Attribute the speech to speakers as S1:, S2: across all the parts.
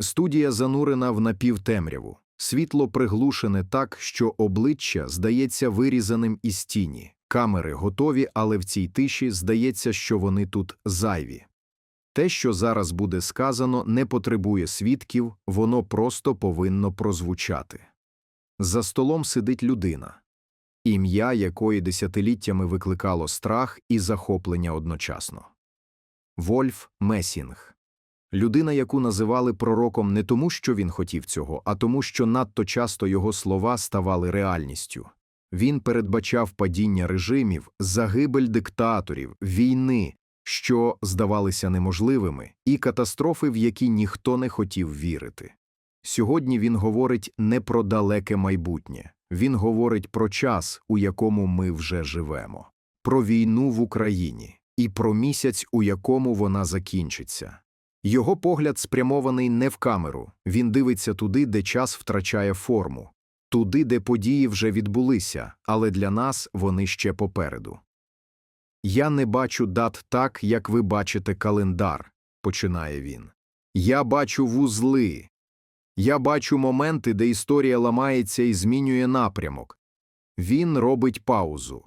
S1: Студія занурена в напівтемряву. Світло приглушене так, що обличчя здається вирізаним із тіні. Камери готові, але в цій тиші здається, що вони тут зайві. Те, що зараз буде сказано, не потребує свідків, воно просто повинно прозвучати. За столом сидить людина, ім'я якої десятиліттями викликало страх і захоплення одночасно. Вольф Месінг. Людина, яку називали пророком не тому, що він хотів цього, а тому, що надто часто його слова ставали реальністю. Він передбачав падіння режимів, загибель диктаторів, війни, що здавалися неможливими, і катастрофи, в які ніхто не хотів вірити. Сьогодні він говорить не про далеке майбутнє, він говорить про час, у якому ми вже живемо, про війну в Україні і про місяць, у якому вона закінчиться. Його погляд спрямований не в камеру, він дивиться туди, де час втрачає форму, туди, де події вже відбулися, але для нас вони ще попереду. Я не бачу дат так, як ви бачите календар, починає він. Я бачу вузли. Я бачу моменти, де історія ламається і змінює напрямок. Він робить паузу.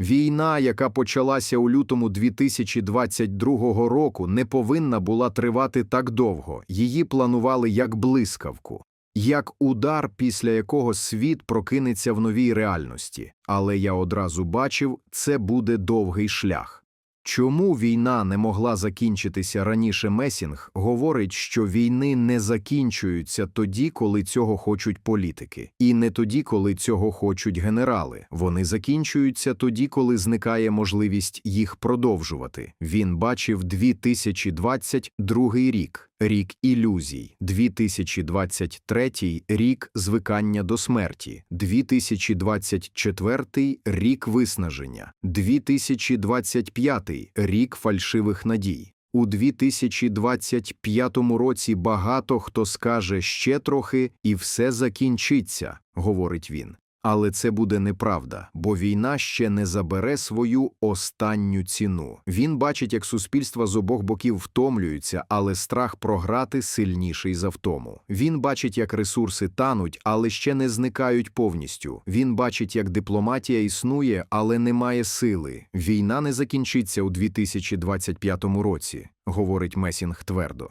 S1: Війна, яка почалася у лютому 2022 року, не повинна була тривати так довго. Її планували як блискавку, як удар, після якого світ прокинеться в новій реальності. Але я одразу бачив, це буде довгий шлях. Чому війна не могла закінчитися раніше Месінг говорить, що війни не закінчуються тоді, коли цього хочуть політики, і не тоді, коли цього хочуть генерали. Вони закінчуються тоді, коли зникає можливість їх продовжувати. Він бачив 2022 рік, рік ілюзій, 2023 рік звикання до смерті, 2024 рік виснаження, 2025 рік фальшивих надій. У 2025 році багато хто скаже ще трохи, і все закінчиться, говорить він. Але це буде неправда, бо війна ще не забере свою останню ціну. Він бачить, як суспільства з обох боків втомлюються, але страх програти сильніший за втому. Він бачить, як ресурси тануть, але ще не зникають повністю. Він бачить, як дипломатія існує, але не має сили. Війна не закінчиться у 2025 році, говорить Месінг твердо.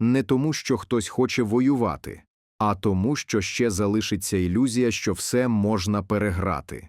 S1: Не тому, що хтось хоче воювати, а тому, що ще залишиться ілюзія, що все можна переграти.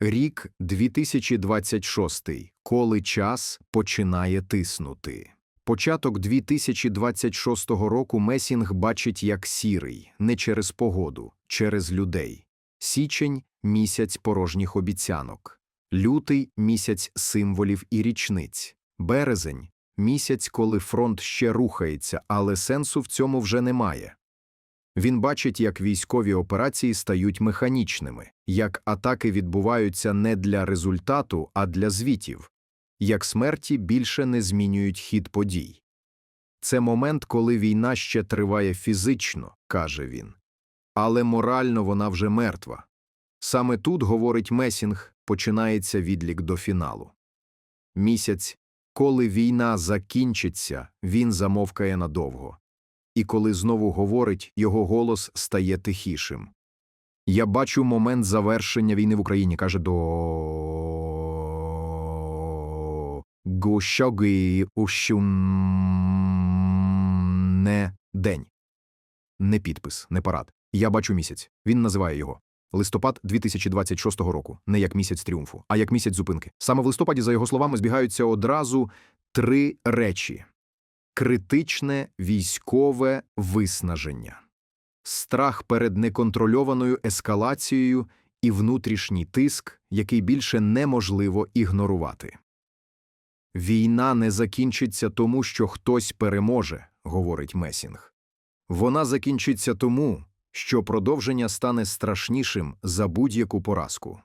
S1: Рік 2026, коли час починає тиснути. Початок 2026 року Месінг бачить як сірий, не через погоду, через людей. Січень місяць порожніх обіцянок, лютий місяць символів і річниць, березень місяць, коли фронт ще рухається, але сенсу в цьому вже немає. Він бачить, як військові операції стають механічними, як атаки відбуваються не для результату, а для звітів, як смерті більше не змінюють хід подій. Це момент, коли війна ще триває фізично, каже він. Але морально вона вже мертва. Саме тут, говорить Месінг, починається відлік до фіналу. Місяць, коли війна закінчиться, він замовкає надовго і коли знову говорить, його голос стає тихішим. Я бачу момент завершення війни в Україні, каже до Гощоги ущуне день. Не підпис, не парад. Я бачу місяць. Він називає його. Листопад 2026 року, не як місяць тріумфу, а як місяць зупинки. Саме в листопаді, за його словами, збігаються одразу три речі критичне військове виснаження, страх перед неконтрольованою ескалацією і внутрішній тиск, який більше неможливо ігнорувати. Війна не закінчиться тому, що хтось переможе, говорить Месінг. Вона закінчиться тому, що продовження стане страшнішим за будь-яку поразку.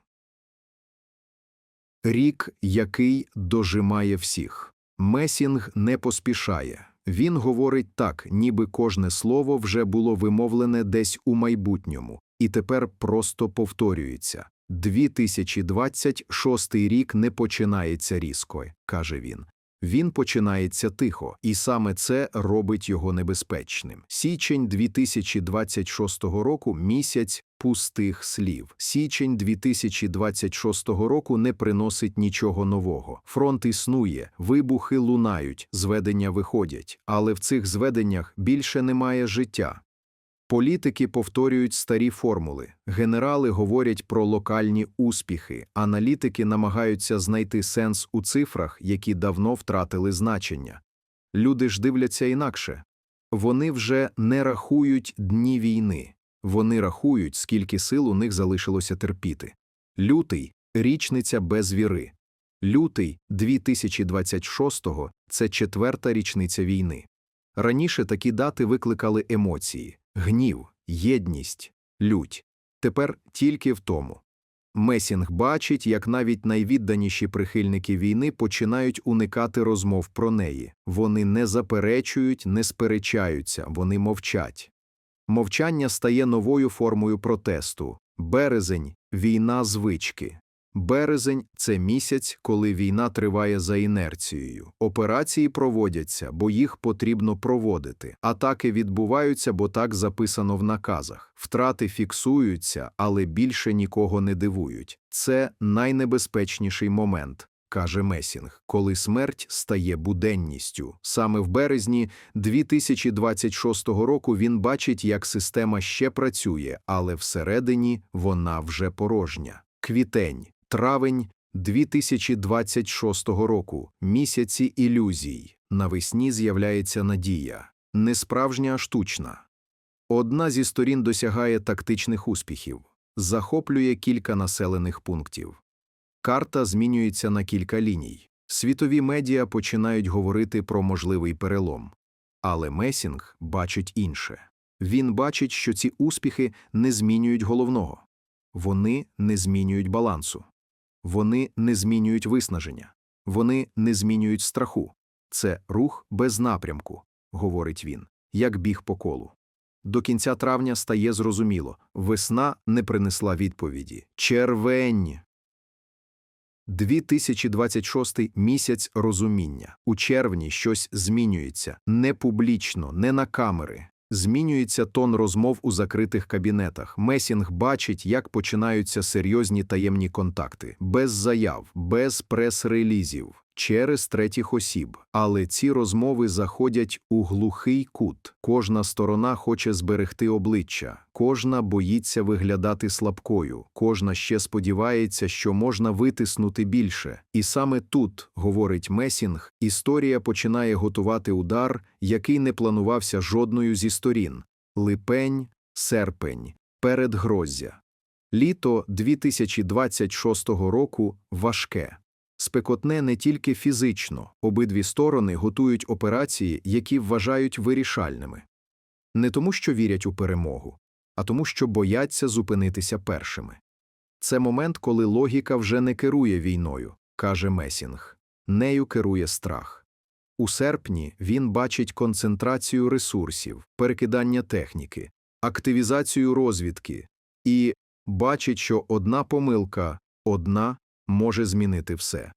S1: Рік, який дожимає всіх. Месінг не поспішає. Він говорить так, ніби кожне слово вже було вимовлене десь у майбутньому, і тепер просто повторюється. 2026 рік не починається різко, каже він. Він починається тихо, і саме це робить його небезпечним. Січень 2026 року місяць пустих слів. Січень 2026 року не приносить нічого нового. Фронт існує, вибухи лунають, зведення виходять, але в цих зведеннях більше немає життя. Політики повторюють старі формули, генерали говорять про локальні успіхи, аналітики намагаються знайти сенс у цифрах, які давно втратили значення. Люди ж дивляться інакше. Вони вже не рахують дні війни, вони рахують, скільки сил у них залишилося терпіти. Лютий річниця без віри. Лютий 2026-го – це четверта річниця війни. Раніше такі дати викликали емоції гнів, єдність, лють. Тепер тільки в тому. Месінг бачить, як навіть найвідданіші прихильники війни починають уникати розмов про неї. Вони не заперечують, не сперечаються, вони мовчать. Мовчання стає новою формою протесту. Березень війна звички. Березень це місяць, коли війна триває за інерцією. Операції проводяться, бо їх потрібно проводити. Атаки відбуваються, бо так записано в наказах. Втрати фіксуються, але більше нікого не дивують. Це найнебезпечніший момент. Каже Месінг, коли смерть стає буденністю. Саме в березні 2026 року він бачить, як система ще працює, але всередині вона вже порожня. Квітень, травень 2026 року. Місяці ілюзій. Навесні з'являється надія. Не справжня, а штучна. Одна зі сторін досягає тактичних успіхів, захоплює кілька населених пунктів. Карта змінюється на кілька ліній. Світові медіа починають говорити про можливий перелом. Але Месінг бачить інше. Він бачить, що ці успіхи не змінюють головного. Вони не змінюють балансу. Вони не змінюють виснаження. Вони не змінюють страху. Це рух без напрямку, говорить він, як біг по колу. До кінця травня стає зрозуміло весна не принесла відповіді. Червень. 2026 місяць розуміння. У червні щось змінюється не публічно, не на камери. Змінюється тон розмов у закритих кабінетах. Месінг бачить, як починаються серйозні таємні контакти, без заяв, без прес-релізів, через третіх осіб. Але ці розмови заходять у глухий кут. Кожна сторона хоче зберегти обличчя, кожна боїться виглядати слабкою, кожна ще сподівається, що можна витиснути більше. І саме тут, говорить Месінг, історія починає готувати удар, який не планувався жодною зі сторін липень, серпень, передгроздя. Літо 2026 року важке. Спекотне не тільки фізично, обидві сторони готують операції, які вважають вирішальними. Не тому, що вірять у перемогу, а тому, що бояться зупинитися першими. Це момент, коли логіка вже не керує війною, каже Месінг. Нею керує страх. У серпні він бачить концентрацію ресурсів, перекидання техніки, активізацію розвідки і бачить, що одна помилка, одна може змінити все.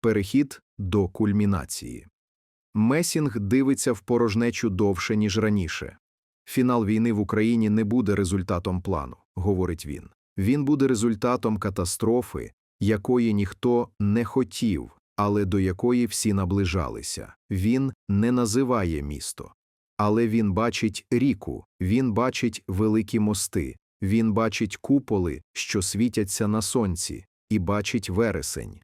S1: Перехід до кульмінації. Месінг дивиться в порожнечу довше, ніж раніше. Фінал війни в Україні не буде результатом плану, говорить він. Він буде результатом катастрофи, якої ніхто не хотів, але до якої всі наближалися. Він не називає місто. Але він бачить ріку, він бачить великі мости, він бачить куполи, що світяться на сонці, і бачить вересень.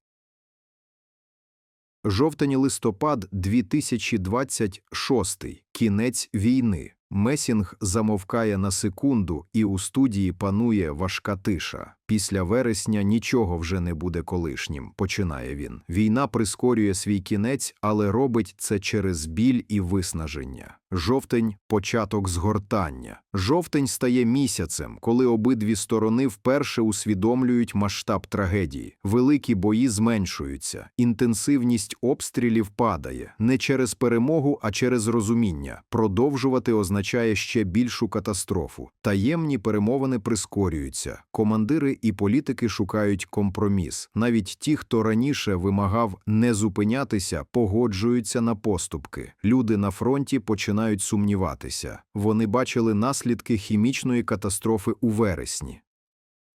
S1: Жовтень-листопад 2026. Кінець війни. Месінг замовкає на секунду, і у студії панує важка тиша. Після вересня нічого вже не буде колишнім, починає він. Війна прискорює свій кінець, але робить це через біль і виснаження. Жовтень початок згортання. Жовтень стає місяцем, коли обидві сторони вперше усвідомлюють масштаб трагедії. Великі бої зменшуються, інтенсивність обстрілів падає не через перемогу, а через розуміння. Продовжувати означає означає ще більшу катастрофу. Таємні перемовини прискорюються. Командири і політики шукають компроміс. Навіть ті, хто раніше вимагав не зупинятися, погоджуються на поступки. Люди на фронті починають сумніватися. Вони бачили наслідки хімічної катастрофи у вересні.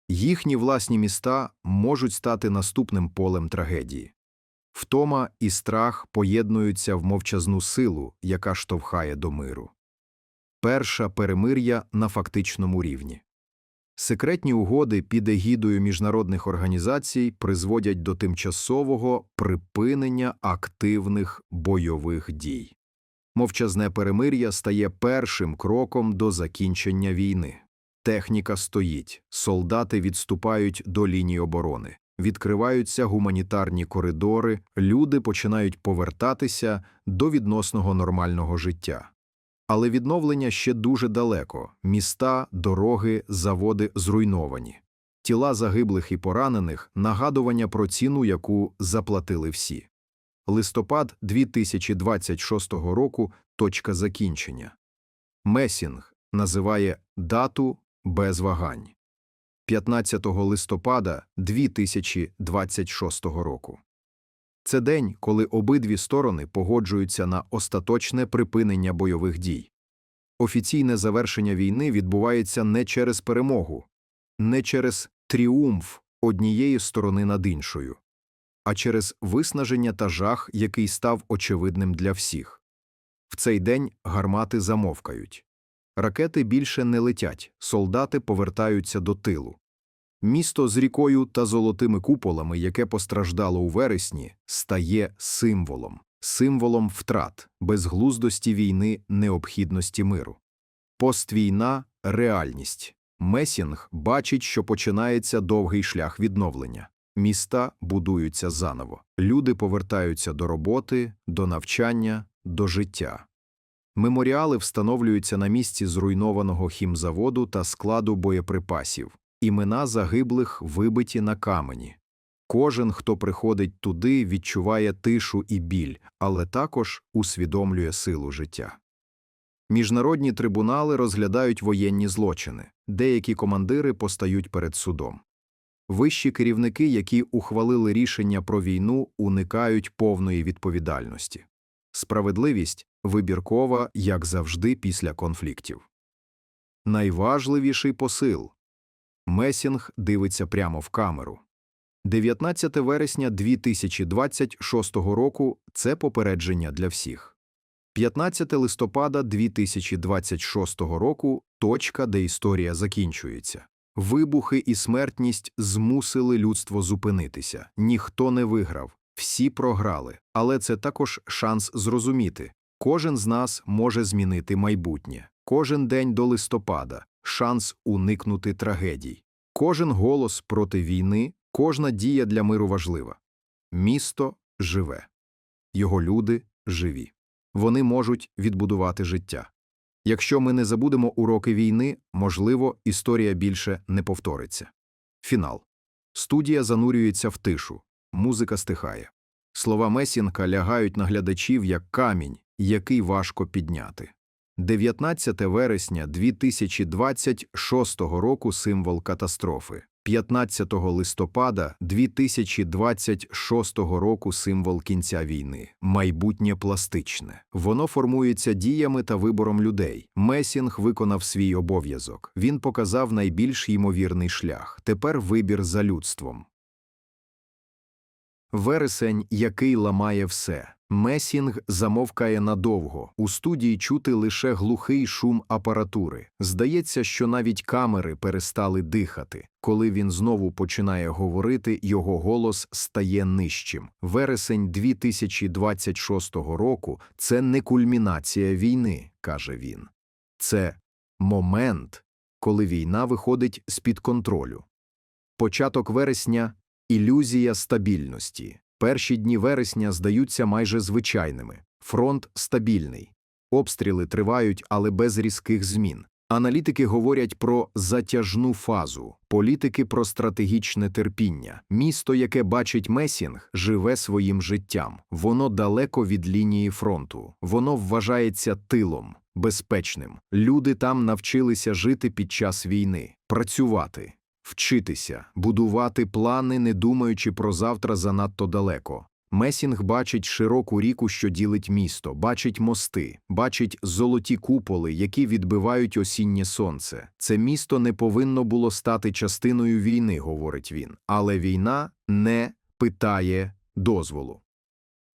S1: Їхні власні міста можуть стати наступним полем трагедії. Втома і страх поєднуються в мовчазну силу, яка штовхає до миру. Перша перемир'я на фактичному рівні. Секретні угоди під егідою міжнародних організацій призводять до тимчасового припинення активних бойових дій. Мовчазне перемир'я стає першим кроком до закінчення війни. Техніка стоїть, солдати відступають до лінії оборони, відкриваються гуманітарні коридори, люди починають повертатися до відносного нормального життя. Але відновлення ще дуже далеко міста, дороги, заводи зруйновані. Тіла загиблих і поранених нагадування про ціну, яку заплатили всі. Листопад 2026 року точка закінчення. Месінг називає дату без вагань. 15 листопада 2026 року. Це день, коли обидві сторони погоджуються на остаточне припинення бойових дій. Офіційне завершення війни відбувається не через перемогу, не через тріумф однієї сторони над іншою, а через виснаження та жах, який став очевидним для всіх. В цей день гармати замовкають. Ракети більше не летять, солдати повертаються до тилу. Місто з рікою та золотими куполами, яке постраждало у вересні, стає символом, символом втрат, безглуздості війни, необхідності миру. Поствійна реальність. Месінг бачить, що починається довгий шлях відновлення. Міста будуються заново. Люди повертаються до роботи, до навчання, до життя. Меморіали встановлюються на місці зруйнованого хімзаводу та складу боєприпасів. Імена загиблих вибиті на камені. Кожен, хто приходить туди, відчуває тишу і біль, але також усвідомлює силу життя. Міжнародні трибунали розглядають воєнні злочини, деякі командири постають перед судом. Вищі керівники, які ухвалили рішення про війну, уникають повної відповідальності. Справедливість вибіркова, як завжди, після конфліктів. Найважливіший посил Месінг дивиться прямо в камеру. 19 вересня 2026 року це попередження для всіх. 15 листопада 2026 року точка, де історія закінчується. Вибухи і смертність змусили людство зупинитися. Ніхто не виграв, всі програли. Але це також шанс зрозуміти. Кожен з нас може змінити майбутнє. Кожен день до листопада шанс уникнути трагедій. Кожен голос проти війни, кожна дія для миру важлива. Місто живе. Його люди живі. Вони можуть відбудувати життя. Якщо ми не забудемо уроки війни, можливо, історія більше не повториться. Фінал. Студія занурюється в тишу. Музика стихає. Слова Месінка лягають на глядачів як камінь, який важко підняти. 19 вересня 2026 року символ катастрофи. 15 листопада 2026 року символ кінця війни. Майбутнє пластичне. Воно формується діями та вибором людей. Месінг виконав свій обов'язок. Він показав найбільш ймовірний шлях. Тепер вибір за людством. Вересень, який ламає все. Месінг замовкає надовго. У студії чути лише глухий шум апаратури. Здається, що навіть камери перестали дихати. Коли він знову починає говорити, його голос стає нижчим. Вересень 2026 року це не кульмінація війни, каже він. Це момент, коли війна виходить з-під контролю. Початок вересня ілюзія стабільності. Перші дні вересня здаються майже звичайними. Фронт стабільний. Обстріли тривають, але без різких змін. Аналітики говорять про затяжну фазу, політики про стратегічне терпіння. Місто, яке бачить Месінг, живе своїм життям. Воно далеко від лінії фронту. Воно вважається тилом. безпечним. Люди там навчилися жити під час війни, працювати, вчитися, будувати плани, не думаючи про завтра занадто далеко. Месінг бачить широку ріку, що ділить місто, бачить мости, бачить золоті куполи, які відбивають осіннє сонце. Це місто не повинно було стати частиною війни, говорить він. Але війна не питає дозволу.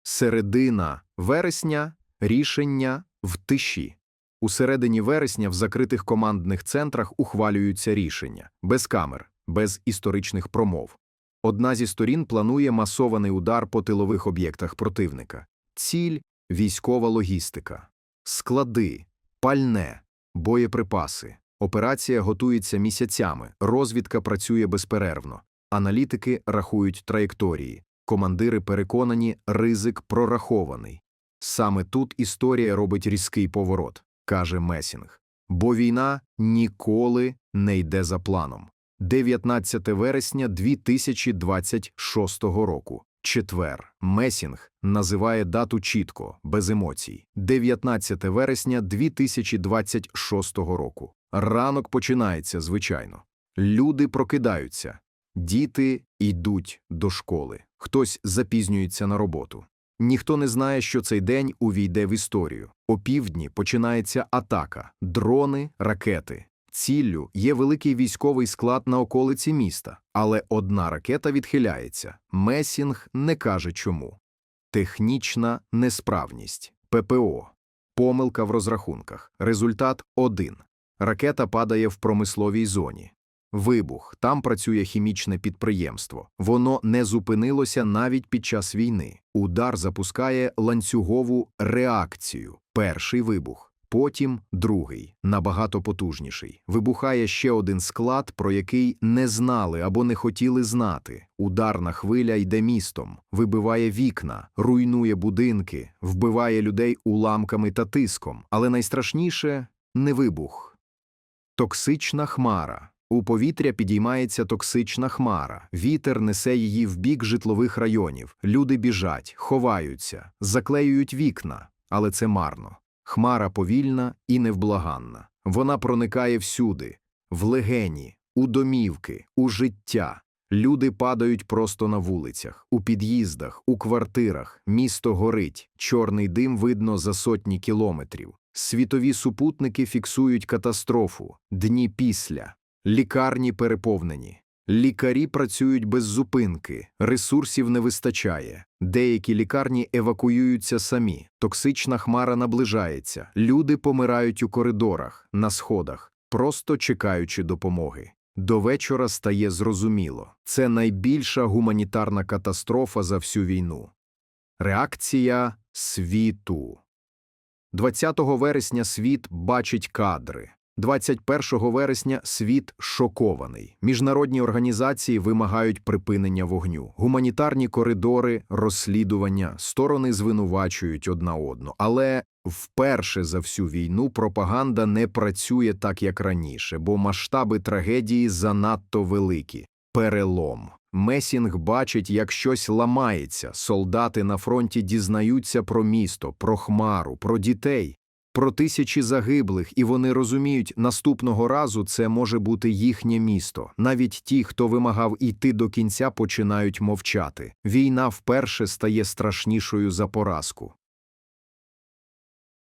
S1: Середина вересня рішення в тиші. У середині вересня в закритих командних центрах ухвалюються рішення без камер, без історичних промов. Одна зі сторін планує масований удар по тилових об'єктах противника. Ціль військова логістика, склади, пальне, боєприпаси. Операція готується місяцями, розвідка працює безперервно, аналітики рахують траєкторії, командири переконані, ризик прорахований. Саме тут історія робить різкий поворот, каже Месінг. Бо війна ніколи не йде за планом. 19 вересня 2026 року. Четвер. Месінг називає дату чітко, без емоцій. 19 вересня 2026 року. Ранок починається, звичайно. Люди прокидаються. Діти йдуть до школи. Хтось запізнюється на роботу. Ніхто не знає, що цей день увійде в історію. О півдні починається атака, дрони, ракети. Ціллю є великий військовий склад на околиці міста, але одна ракета відхиляється. Месінг не каже чому. Технічна несправність. ППО. Помилка в розрахунках. Результат 1. Ракета падає в промисловій зоні. Вибух. Там працює хімічне підприємство. Воно не зупинилося навіть під час війни. Удар запускає ланцюгову реакцію. Перший вибух. Потім другий, набагато потужніший. Вибухає ще один склад, про який не знали або не хотіли знати. Ударна хвиля йде містом, вибиває вікна, руйнує будинки, вбиває людей уламками та тиском. Але найстрашніше не вибух. Токсична хмара. У повітря підіймається токсична хмара. Вітер несе її в бік житлових районів. Люди біжать, ховаються, заклеюють вікна, але це марно. Хмара повільна і невблаганна. Вона проникає всюди, в легені, у домівки, у життя. Люди падають просто на вулицях, у під'їздах, у квартирах, місто горить, чорний дим видно за сотні кілометрів. Світові супутники фіксують катастрофу, дні після, лікарні переповнені. Лікарі працюють без зупинки, ресурсів не вистачає. Деякі лікарні евакуюються самі. Токсична хмара наближається. Люди помирають у коридорах, на сходах, просто чекаючи допомоги. До вечора стає зрозуміло це найбільша гуманітарна катастрофа за всю війну. Реакція світу 20 вересня світ бачить кадри. 21 вересня світ шокований. Міжнародні організації вимагають припинення вогню. Гуманітарні коридори, розслідування, сторони звинувачують одна одну. Але вперше за всю війну пропаганда не працює так, як раніше, бо масштаби трагедії занадто великі. Перелом. Месінг бачить, як щось ламається. Солдати на фронті дізнаються про місто, про хмару, про дітей про тисячі загиблих, і вони розуміють, наступного разу це може бути їхнє місто. Навіть ті, хто вимагав іти до кінця, починають мовчати. Війна вперше стає страшнішою за поразку.